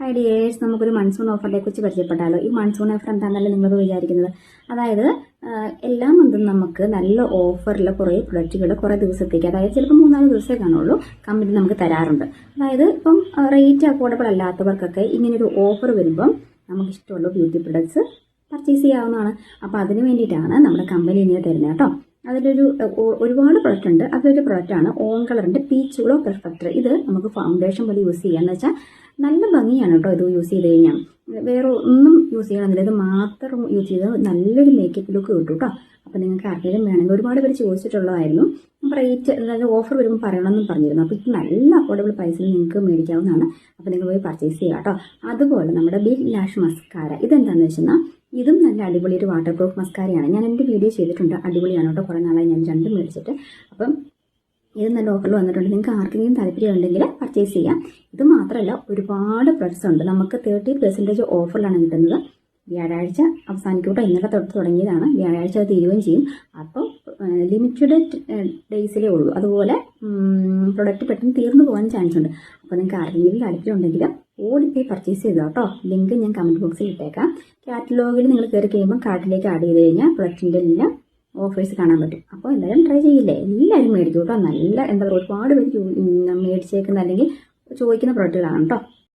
High dears നമുക്കൊരു monsoon ഓഫറിനെ കുറിച്ച് പരിചയപ്പെട്ടാലോ? ഈ മൺസൂൺ ഓഫർ എന്താണെന്നല്ലേ നിങ്ങൾ വിചാരിക്കുന്നത്? അതായത് എല്ലാ മന്തും നമുക്ക് നല്ല ഓഫറിൽ കുറേ പ്രൊഡക്റ്റുകൾ കുറേ ദിവസത്തേക്ക് അതായത് ചിലപ്പോൾ മൂന്നാൽ ദിവസമേ കാണുള്ളൂ കമ്പനി നമുക്ക് തരാറുണ്ട്. അതായത് ഇപ്പം റേറ്റ് അഫോർഡബിൾ അല്ലാത്തവർക്കൊക്കെ ഇങ്ങനൊരു ഓഫർ വരുമ്പം നമുക്ക് ഇഷ്ടമുള്ള ബ്യൂട്ടി പ്രൊഡക്ട്സ് പർച്ചേസ് ചെയ്യാവുന്നതാണ്. അപ്പോൾ അതിന് വേണ്ടിയിട്ടാണ് നമ്മുടെ കമ്പനി ഇങ്ങനെ തരുന്നത് കേട്ടോ. അതിലൊരു ഒരുപാട് പ്രൊഡക്റ്റ് ഉണ്ട്. അതിലൊരു പ്രൊഡക്റ്റാണ് ഓൺ കളറിന്റെ ഗ്ലോ പെർഫെക്റ്റർ ഇത് നമുക്ക് ഫൗണ്ടേഷൻ പോലെ യൂസ് ചെയ്യാന്ന് വെച്ചാൽ നല്ല ഭംഗിയാണ് കേട്ടോ ഇത് യൂസ് ചെയ്ത് കഴിഞ്ഞാൽ വേറെ ഒന്നും യൂസ് ചെയ്യണമെന്നില്ല. ഇത് മാത്രം യൂസ് ചെയ്ത് നല്ലൊരു മേക്കപ്പ് ലുക്ക് കിട്ടും കേട്ടോ അപ്പോൾ നിങ്ങൾക്ക് ആർക്കെങ്കിലും വേണമെങ്കിൽ ഒരുപാട് പേര് ചോദിച്ചിട്ടുള്ളതായിരുന്നു. റേറ്റ് അതായത് ഓഫർ വരുമ്പോൾ പറയണമെന്നും പറഞ്ഞിരുന്നു. അപ്പോൾ ഇത് നല്ല അഫോർഡബിൾ പ്രൈസിൽ നിങ്ങൾക്ക് മേടിക്കാവുന്നതാണ്. അപ്പോൾ നിങ്ങൾ പോയി പർച്ചേസ് ചെയ്യുക കേട്ടോ. അതുപോലെ നമ്മുടെ ബിഗ് ലാഷ് മസ്കാര ഇതെന്താണെന്ന് വെച്ചാൽ ഇതും നല്ല അടിപൊളി ഒരു വാട്ടർ പ്രൂഫ് മസ്കാരയാണ് ഞാൻ എന്റെ വീഡിയോ ചെയ്തിട്ടുണ്ട്. അടിപൊളിയാണ് കേട്ടോ. കുറേ നാളായി ഞാൻ രണ്ടും മേടിച്ചിട്ട്. അപ്പം ഇത് നല്ല ഓഫറിൽ വന്നിട്ടുണ്ട്. നിങ്ങൾക്ക് ആർക്കെങ്കിലും താല്പര്യം ഉണ്ടെങ്കിൽ പർച്ചേസ് ചെയ്യാം. ഇത് മാത്രമല്ല ഒരുപാട് പ്രൊഡക്ട്സ് ഉണ്ട്. നമുക്ക് തേർട്ടി പെർസെന്റേജ് ഓഫറിലാണ് കിട്ടുന്നത്. വ്യാഴാഴ്ച അവസാനിക്കൂട്ടോ. ഇന്നലെ തൊട്ട് തുടങ്ങിയതാണ്. വ്യാഴാഴ്ച അത് തീരുകയും ചെയ്യും. അപ്പോൾ ലിമിറ്റഡ് ഡേയ്സിലേ ഉള്ളൂ. അതുപോലെ പ്രൊഡക്റ്റ് പെട്ടെന്ന് തീർന്നു പോകാൻ ചാൻസ് ഉണ്ട്. അപ്പോൾ നിങ്ങൾക്ക് ആരെങ്കിലും താല്പര്യം ഉണ്ടെങ്കിൽ ഓടിപ്പോയി പർച്ചേസ് ചെയ്തോ കേട്ടോ ലിങ്ക് ഞാൻ കമന്റ് ബോക്സിൽ ഇട്ടേക്കാം. കാറ്റലോഗിൽ നിങ്ങൾ കയറി കഴിയുമ്പോൾ കാർട്ടിലേക്ക് ആഡ് ചെയ്ത് കഴിഞ്ഞാൽ പ്രൊഡക്റ്റിന്റെ എല്ലാം ഓഫേഴ്സ് കാണാൻ പറ്റും. അപ്പോൾ എല്ലാവരും ട്രൈ ചെയ്യില്ലേ? എല്ലാവരും മേടിക്കും കേട്ടോ നല്ല എന്താ പറയുക ഒരുപാട് പേര് മേടിച്ചേക്കുന്ന അല്ലെങ്കിൽ ചോദിക്കുന്ന പ്രൊഡക്റ്റുകളാണ് കേട്ടോ